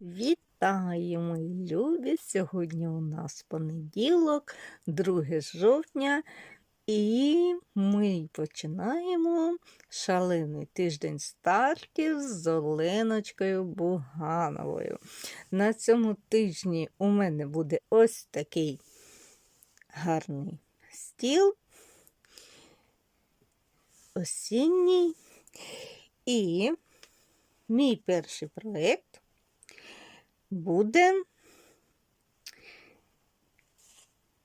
Вітаю, мої любі! Сьогодні у нас понеділок, 2 жовтня, і ми починаємо шалений тиждень стартів з Оленочкою Бугановою. На цьому тижні у мене буде ось такий гарний стіл, осінній. І мій перший проєкт буде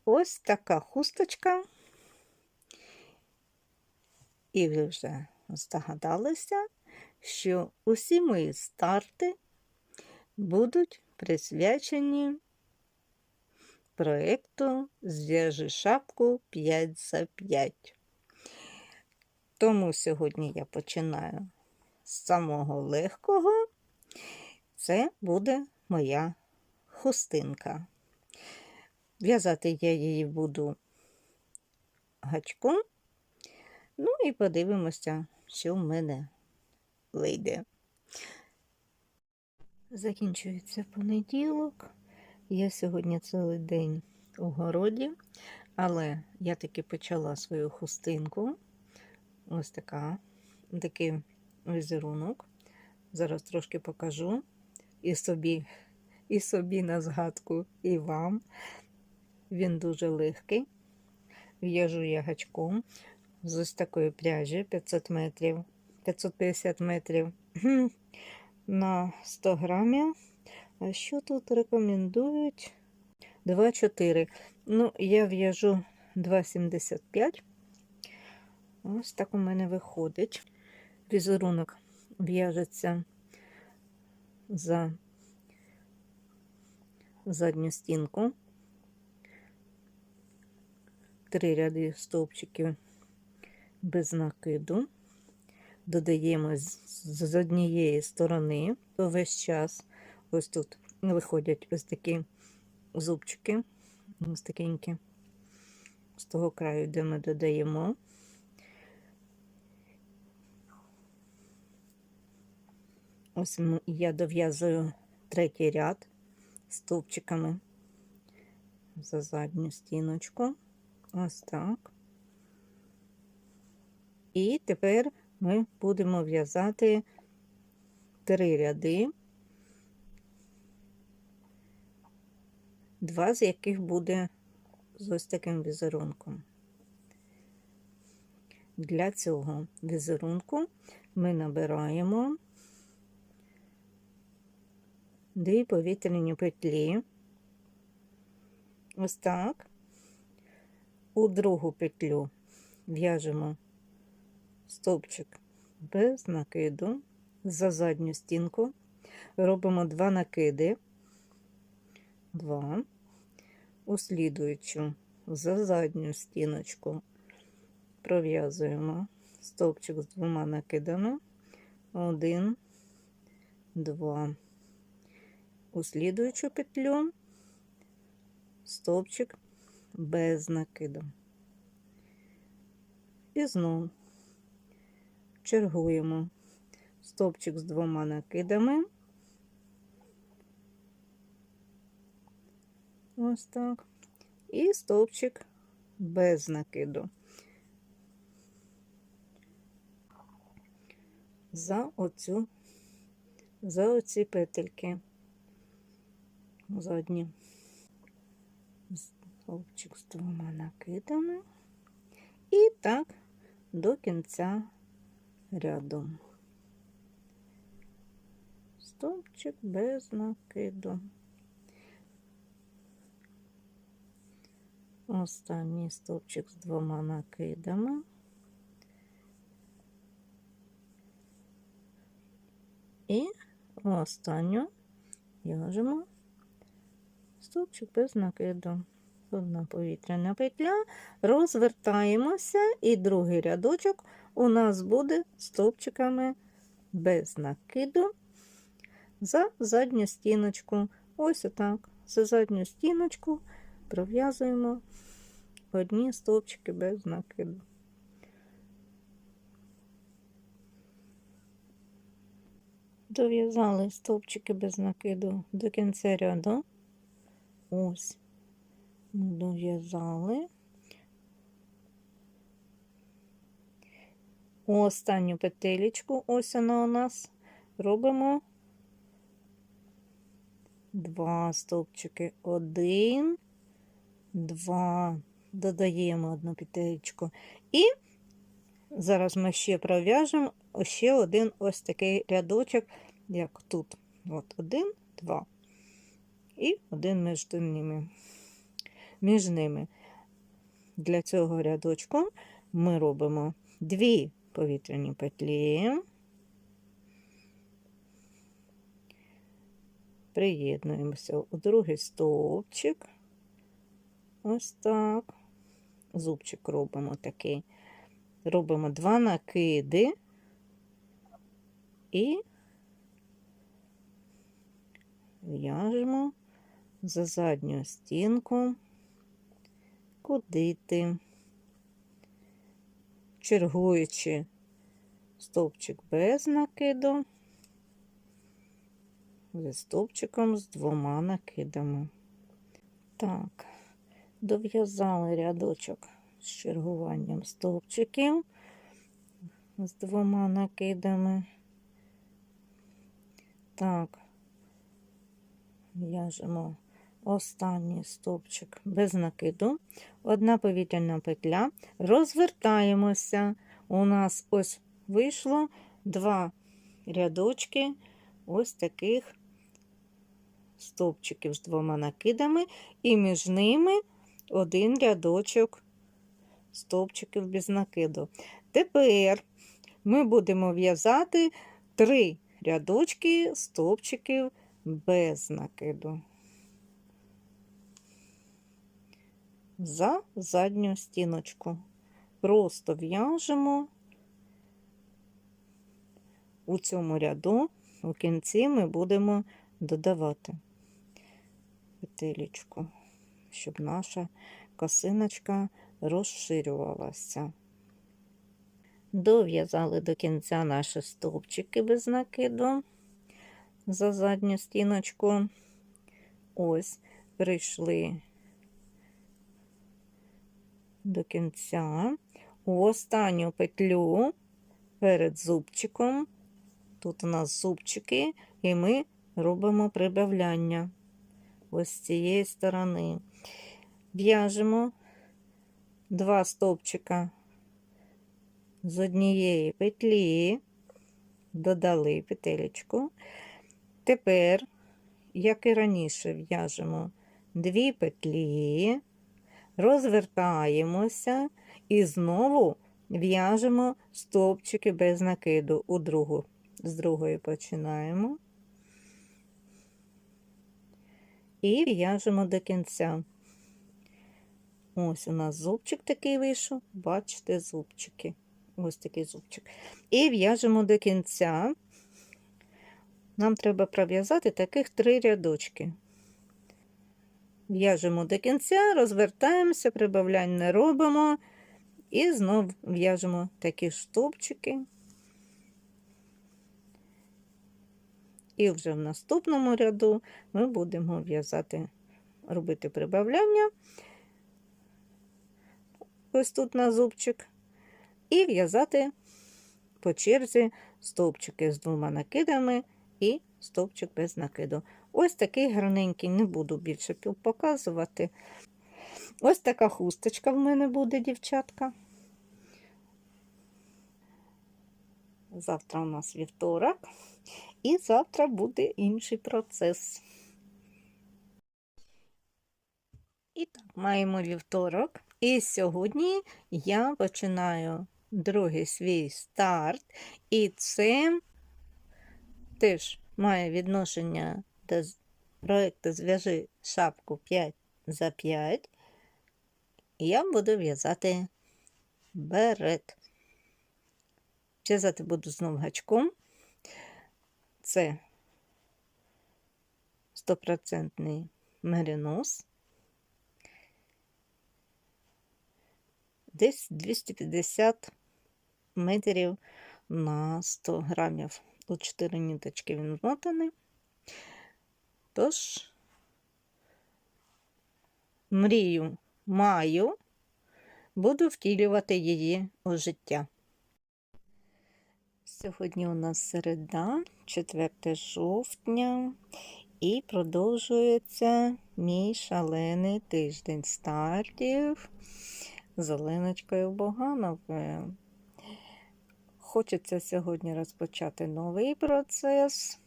ось така хусточка. І ви вже здогадалися, що усі мої старти будуть присвячені проєкту Зв'яжи шапку 5 за 5. Тому сьогодні я починаю з самого легкого. Це буде моя хустинка. В'язати я її буду гачком. Ну і подивимося, що в мене вийде. Закінчується понеділок. Я сьогодні цілий день у городі, але я таки почала свою хустинку. Ось така, такий візерунок. Зараз трошки покажу і собі, і собі на згадку, і вам. Він дуже легкий. В'яжу я гачком з ось такої пряжі 500 метрів, 550 метрів на 100 грамів. А що тут рекомендують? 2,4. Ну, я в'яжу 2,75. Ось так у мене виходить. Візерунок в'яжеться за задню стінку. Три ряди стовпчиків без накиду. Додаємо з однієї сторони, то весь час ось тут виходять ось такі зубчики, ось такенькі, з того краю, де ми додаємо. Ось я дов'язую третій ряд стовпчиками за задню стіночку. Ось так. І тепер ми будемо в'язати три ряди, два з яких буде з ось таким візерунком. Для цього візерунку ми набираємо дві повітряні петлі. Ось так. У другу петлю в'яжемо стовпчик без накиду за задню стінку, робимо два накиди, два, у слідуючу за задню стіночку пров'язуємо стовпчик з двома накидами, один, два у слідуючу петлю стовпчик без накиду. І знову чергуємо стовпчик з двома накидами. Ось так. І стовпчик без накиду. За оцю, за оці петельки задні стовпчик з двома накидами і так до кінця ряду. Стовпчик без накиду. Останній стовпчик з двома накидами. І останню в'яжемо стовпчик без накиду. Одна повітряна петля, розвертаємося, і другий рядочок у нас буде стовпчиками без накиду за задню стіночку. Ось отак. За задню стіночку пров'язуємо одні стовпчики без накиду. Дов'язали стовпчики без накиду до кінця ряду. Ось ми дов'язали. Останню петелечку, ось вона у нас, робимо два стовпчики. Один, два, додаємо одну петелечку. І зараз ми ще пров'яжемо ще один ось такий рядочок, як тут. От один, два. І один між ними. Між ними. Для цього рядочку ми робимо дві повітряні петлі. Приєднуємося у другий стовпчик. Ось так. Зубчик робимо такий. Робимо два накиди і в'яжемо за задню стінку, кудити, чергуючи стовпчик без накиду, зі стовпчиком з двома накидами. Так, дов'язали рядочок з чергуванням стовпчиків з двома накидами. Так, в'яжемо останній стовпчик без накиду, одна повітряна петля, розвертаємося. У нас ось вийшло два рядочки ось таких стовпчиків з двома накидами, і між ними один рядочок стовпчиків без накиду. Тепер ми будемо в'язати три рядочки стовпчиків без накиду. За задню стіночку. Просто в'яжемо у цьому ряду, у кінці ми будемо додавати петелечку, щоб наша косиночка розширювалася. Дов'язали до кінця наші стовпчики без накиду за задню стіночку. Ось, прийшли до кінця. У останню петлю перед зубчиком. Тут у нас зубчики, і ми робимо прибавляння ось з цієї сторони. В'яжемо два стовпчика з однієї петлі, додали петелечку. Тепер, як і раніше, в'яжемо дві петлі, розвертаємося і знову в'яжемо стовпчики без накиду у другу. З другої починаємо і в'яжемо до кінця. Ось у нас зубчик такий вийшов, бачите, зубчики. Ось такий зубчик. І в'яжемо до кінця. Нам треба пров'язати таких три рядочки. В'яжемо до кінця, розвертаємося, прибавлянь не робимо. І знову в'яжемо такі стовпчики. І вже в наступному ряду ми будемо в'язати, робити прибавляння. Ось тут на зубчик, і в'язати по черзі стовпчики з двома накидами і стовпчик без накиду. Ось такий гарненький, не буду більше показувати. Ось така хусточка в мене буде, дівчатка. Завтра у нас вівторок, і завтра буде інший процес. І так, маємо вівторок. І сьогодні я починаю другий свій старт, і це теж має відношення до проєкту Зв'яжи шапку 5 за 5. І я буду в'язати берет. В'язати буду знову гачком. Це стопроцентний меринос. Десь 250 метрів на 100 грамів. у 4 ниточки він вмотаний. Тож, мрію маю, буду втілювати її у життя. Сьогодні у нас середа, 4 жовтня, і продовжується мій шалений тиждень стартів з Оленочкою Богановою. Хочеться сьогодні розпочати новий процес,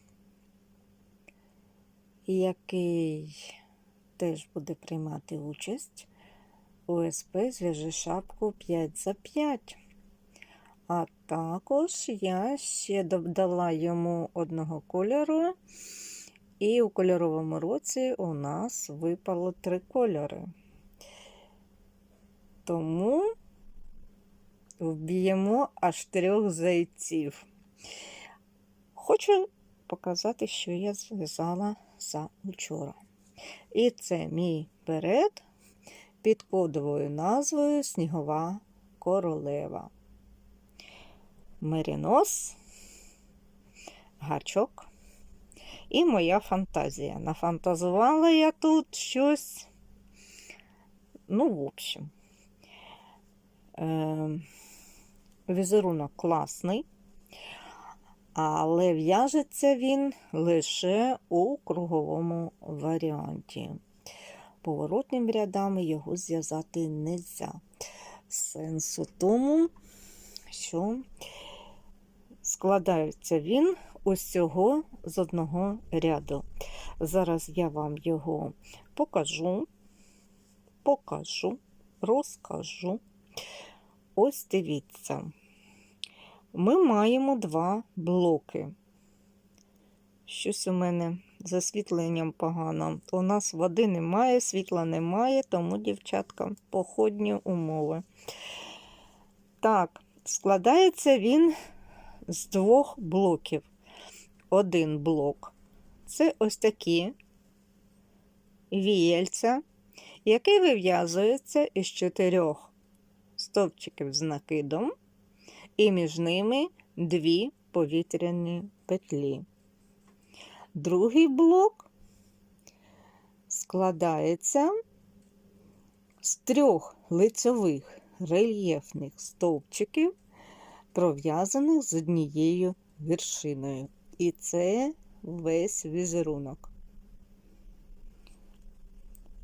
який теж буде приймати участь у СП «Зв'яжи шапку 5 за 5. А також я ще додала йому одного кольору, і у кольоровому році у нас випало три кольори. Тому вб'ємо аж трьох зайців. Хочу показати, що я зв'язала за учора. І це мій берет під кодовою назвою Снігова королева. Мерінос, гачок і моя фантазія. Нафантазувала я тут щось. Ну, в общем, е візерунок класний, але в'яжеться він лише у круговому варіанті. Поворотним рядами його зв'язати не можна. Сенсу тому, що складається він усього з одного ряду. Зараз я вам його покажу, покажу, розкажу. Ось дивіться, ми маємо два блоки. Щось у мене з освітленням погано. У нас води немає, світла немає, тому, дівчатка, походні умови. Так, складається він з двох блоків. Один блок це ось такі віяльця, який вив'язується із чотирьох стовпчиків з накидом, і між ними дві повітряні петлі. Другий блок складається з трьох лицьових рельєфних стовпчиків, пров'язаних з однією вершиною. І це весь візерунок.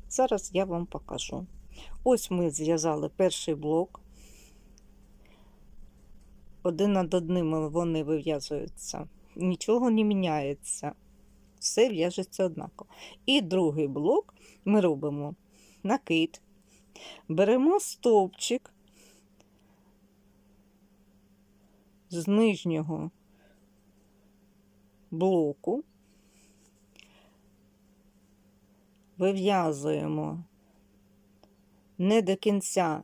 Зараз я вам покажу. Ось ми зв'язали перший блок. Один над одним вони вив'язуються, нічого не міняється, все в'яжеться однаково. І другий блок ми робимо. Накид, беремо стовпчик з нижнього блоку, вив'язуємо не до кінця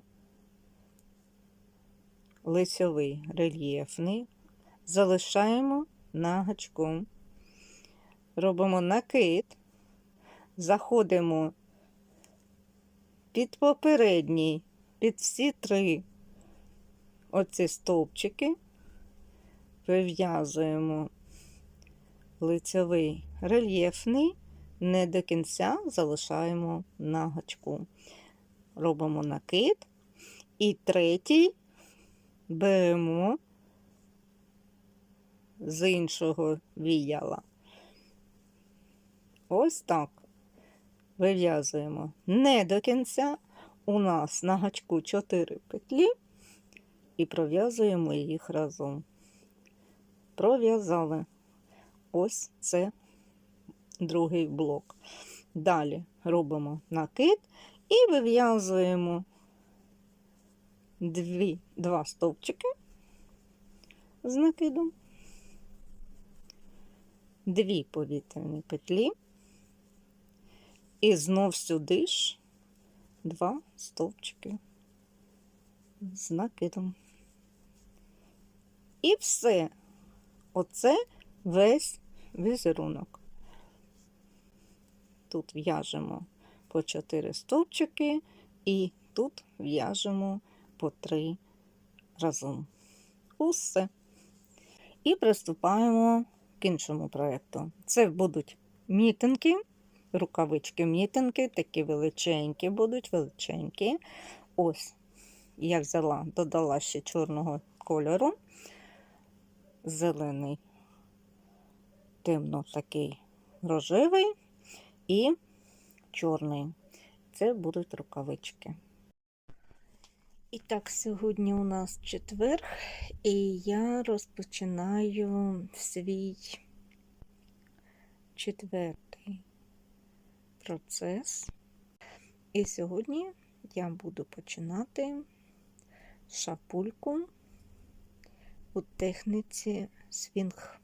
лицьовий рельєфний, залишаємо на гачку, робимо накид, заходимо під попередній, під всі три оці стовпчики, вив'язуємо лицьовий рельєфний, не до кінця залишаємо на гачку робимо накид, і третій беремо з іншого віяла. Ось так вив'язуємо не до кінця. У нас на гачку 4 петлі і пров'язуємо їх разом. Пров'язали ось це другий блок. Далі робимо накид і вив'язуємо дві, два стовпчики з накидом, дві повітряні петлі, і знов сюди ж два стовпчики з накидом. І все. Оце весь візерунок. Тут в'яжемо по 4 стовпчики, і тут в'яжемо по 3 разом. Усе. І приступаємо к іншому проєкту. Це будуть мітинки, рукавички мітинки, такі величенькі будуть, величенькі. Ось я взяла, додала ще чорного кольору, зелений, темно такий рожевий і чорний. Це будуть рукавички. І так, сьогодні у нас четвер, і я розпочинаю свій четвертий процес. І сьогодні я буду починати шапульку у техніці свінг.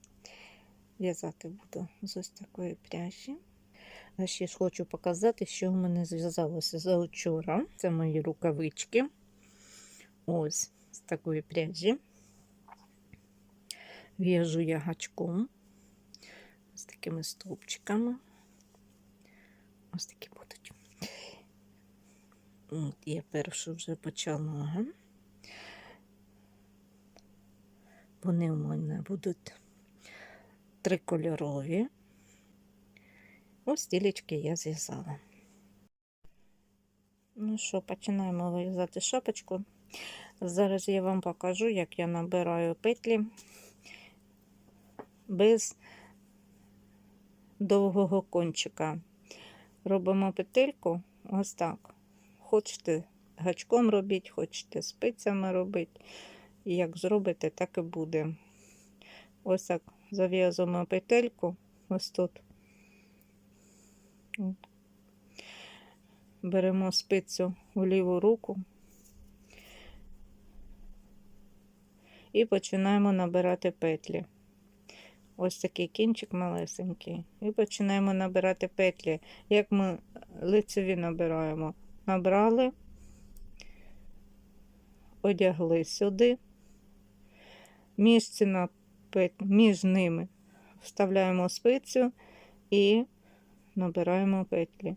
В'язати буду з ось такої пряжі. А ще ж хочу показати, що в мене зв'язалося за вчора. Це мої рукавички. Ось з такої пряжі. В'яжу я гачком з такими стовпчиками. Ось такі будуть. От я першу вже почала. Вони у мене будуть трикольорові. Ось стілечки я зв'язала. Ну що, починаємо вирізати шапочку. Зараз я вам покажу, як я набираю петлі без довгого кончика. Робимо петельку ось так. Хочете гачком робіть, хочете спицями робити. Як зробите, так і буде. Ось так зав'язуємо петельку ось тут. Беремо спицю у ліву руку і починаємо набирати петлі. Ось такий кінчик малесенький. І починаємо набирати петлі. Як ми лицеві набираємо? Набрали, одягли сюди, між, ціна між ними вставляємо спицю і набираємо петлі.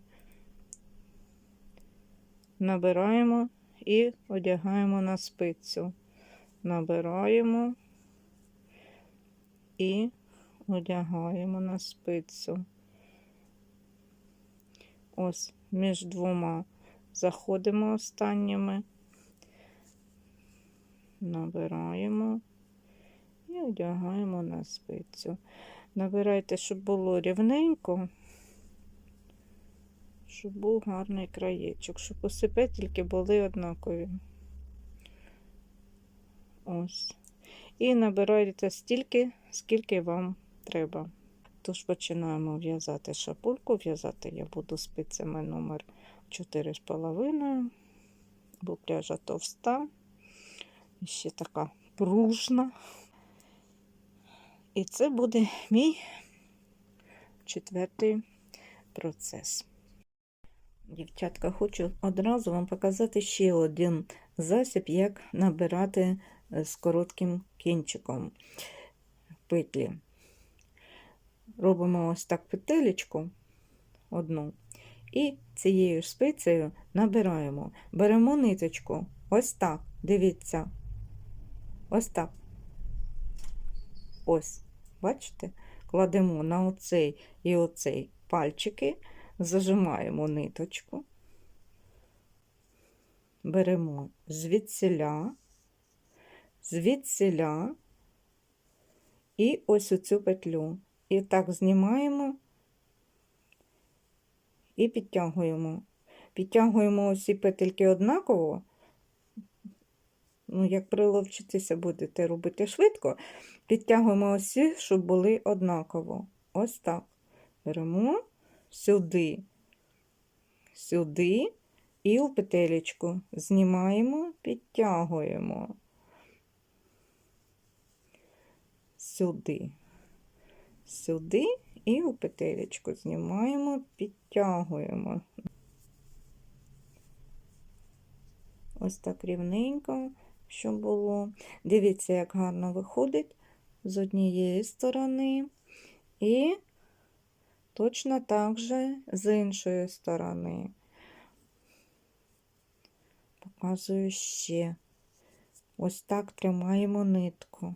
Набираємо і одягаємо на спицю. Набираємо і одягаємо на спицю. Ось між двома заходимо останніми, набираємо і одягаємо на спицю. Набирайте, щоб було рівненько, щоб був гарний краєчок, щоб усі петельки були однакові. Ось. І набирайте стільки, скільки вам треба. Тож починаємо в'язати шапульку. В'язати я буду спицями номер 4,5, бо пряжа товста, і ще така пружна. І це буде мій четвертий процес. Дівчатка, хочу одразу вам показати ще один засіб, як набирати з коротким кінчиком петлі. Робимо ось так петелечку одну, і цією ж спицею набираємо, беремо ниточку, ось так, дивіться, ось так. Ось, бачите, кладемо на оцей і оцей пальчики, зажимаємо ниточку, беремо звідсіля, звідсіля і ось оцю петлю. І так знімаємо і підтягуємо. Підтягуємо усі петельки однаково. Ну, як приловчитися будете робити швидко, підтягуємо усі, щоб були однаково. Ось так. Беремо сюди, сюди і у петелечку знімаємо, підтягуємо. Сюди, сюди і у петелечку знімаємо, підтягуємо. Ось так рівненько, щоб було. Дивіться, як гарно виходить з однієї сторони, і точно так же з іншої сторони. Показую ще. Ось так тримаємо нитку.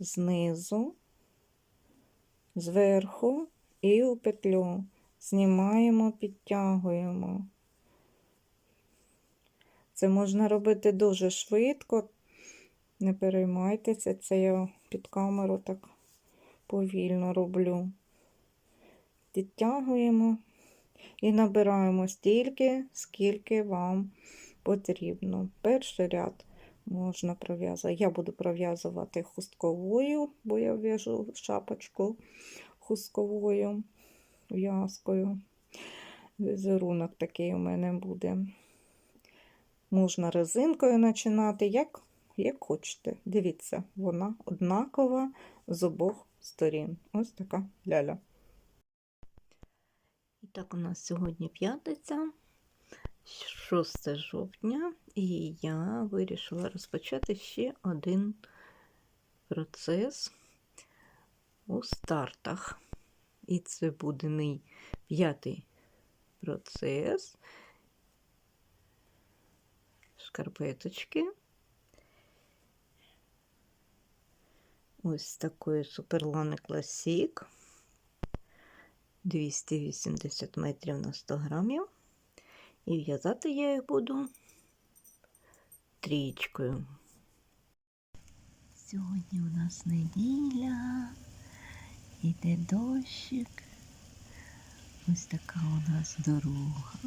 Знизу, зверху і у петлю. Знімаємо, підтягуємо. Це можна робити дуже швидко. Не переймайтеся, це я під камеру так повільно роблю. Підтягуємо і набираємо стільки, скільки вам потрібно. Перший ряд можна пров'язати. Я буду пров'язувати хустковою, бо я в'яжу шапочку хустковою в'язкою. Візерунок такий у мене буде. Можна резинкою починати, як, як хочете. Дивіться, вона однакова з обох сторін. Ось така ляля. І так, у нас сьогодні п'ятниця, 6 жовтня, і я вирішила розпочати ще один процес у стартах. І це буде мій п'ятий процес. Шкарпеточки. Ось такої Суперлани Класік. 280 метрів на 100 грамів. І в'язати я їх буду трічкою. Сьогодні у нас неділя, іде дощик. Ось така у нас дорога.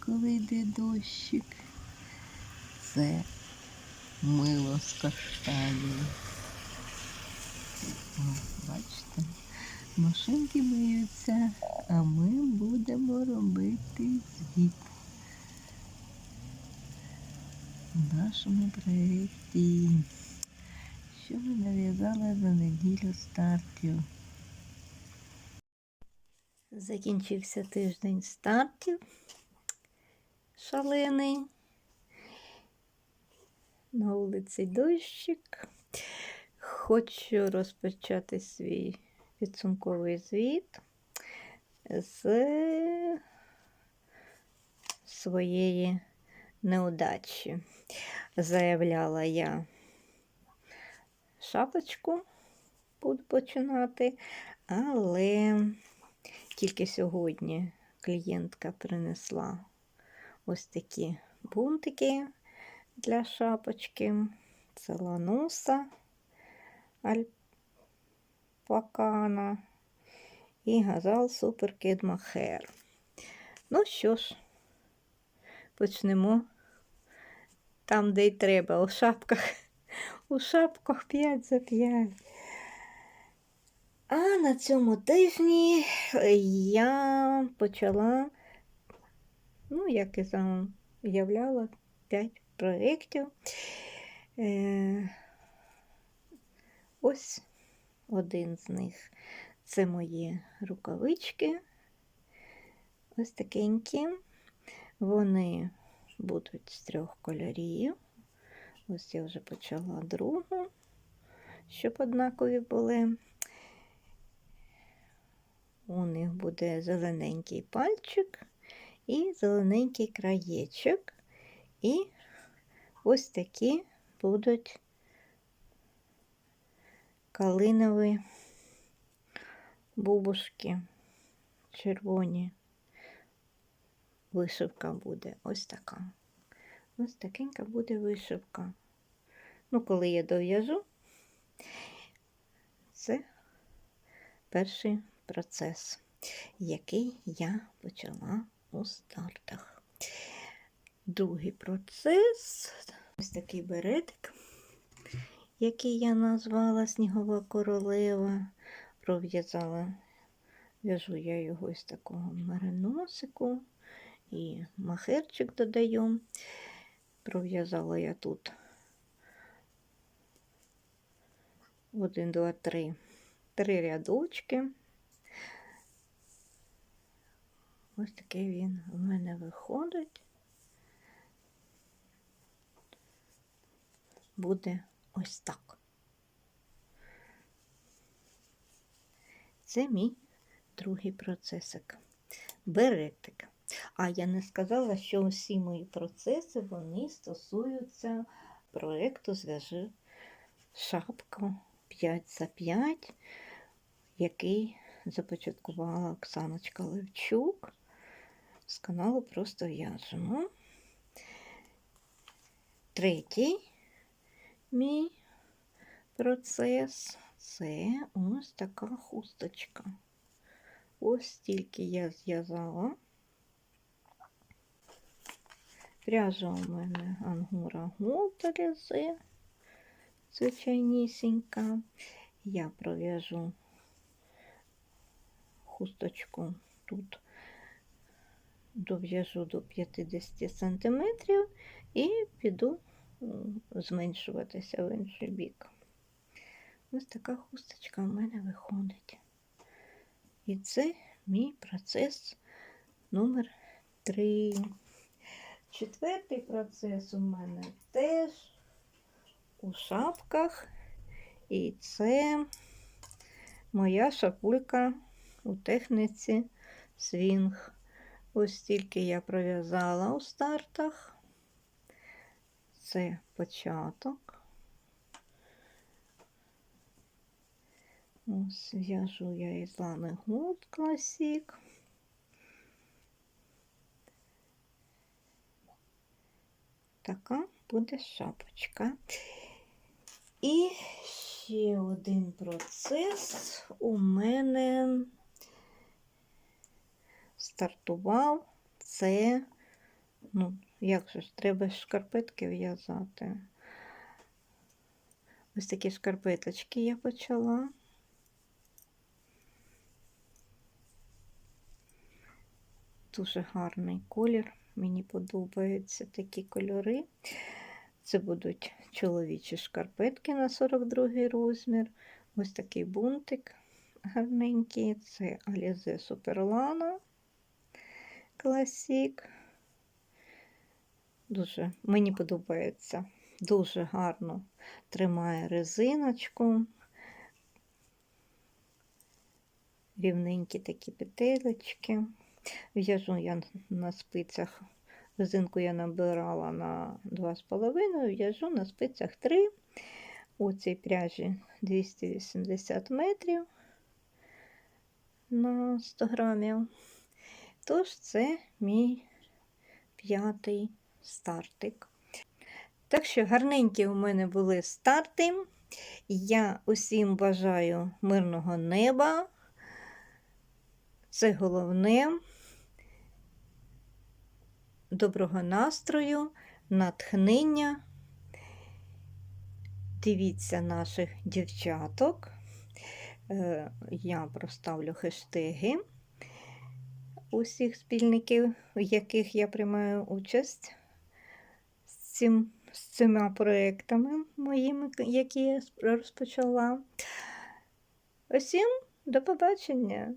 Коли йде дощик, це мило з каштанів. Бачите? Машинки миються, а ми будемо робити звіт у нашому проєкті. Що ми нав'язали за неділю стартів? Закінчився тиждень стартів. Шалений. На вулиці дощик. Хочу розпочати свій підсумковий звіт з своєї неудачі. Заявляла я шапочку, буду починати, але тільки сьогодні клієнтка принесла ось такі бунтики для шапочки. Це лануса альпакана і газал Супер Kid Махер. Ну що ж, почнемо там, де й треба, у шапках. У шапках 5 за 5. А на цьому тижні я почала, ну, як і заявляла, 5 проєктів. Е, ось один з них це мої рукавички. Ось такенькі. Вони будуть з трьох кольорів. Ось я вже почала другу, щоб однакові були. У них буде зелененький пальчик і зелененький краєчок. І ось такі будуть калинові бубушки червоні. Вишивка буде ось така. Ось такенька буде вишивка. Ну, коли я дов'яжу, це перший процес, який я почала у стартах. Другий процес ось такий беретик, який я назвала Снігова королева. Пров'язала, в'яжу я його із такого мариносику і махерчик додаю. Пров'язала я тут один, два, три, три рядочки. Ось такий він у мене виходить. Буде ось так. Це мій другий процесик. Беретик. А я не сказала, що усі мої процеси вони стосуються проєкту Зв'яжи шапку 5 за 5, який започаткувала Оксаночка Левчук з каналу Просто в'яжемо. Третій мій процес це ось така хусточка. Ось стільки я зв'язала. Пряжа у мене ангура Голд Резе, звичайнісінька. Я пров'яжу хусточку тут, дов'яжу до 50 см і піду зменшуватися в інший бік. Ось така хусточка в мене виходить. І це мій процес номер 3. Четвертий процес у мене теж у шапках. І це моя шапулька у техніці свінг. Ось стільки я пров'язала у стартах. Це початок. Ось в'яжу я із лани Gold Classic. Така буде шапочка. І ще один процес у мене стартував. Це, ну, як же ж, треба шкарпетки в'язати. Ось такі шкарпеточки я почала. Дуже гарний колір. Мені подобаються такі кольори. Це будуть чоловічі шкарпетки на 42 розмір. Ось такий бунтик гарненький. Це Alize Superlana Classic. Дуже мені подобається. Дуже гарно тримає резиночку. Рівненькі такі петелечки. В'яжу я на спицях. Резинку я набирала на 2,5, в'яжу на спицях 3. У цій пряжі 280 метрів на 100 грамів. Тож це мій п'ятий стартик. Так що гарненькі у мене були старти. Я усім бажаю мирного неба. Це головне доброго настрою, натхнення. Дивіться наших дівчаток. Е, Я проставлю хештеги усіх спільників, в яких я приймаю участь цим, з цими проєктами моїми, які я розпочала. Усім до побачення!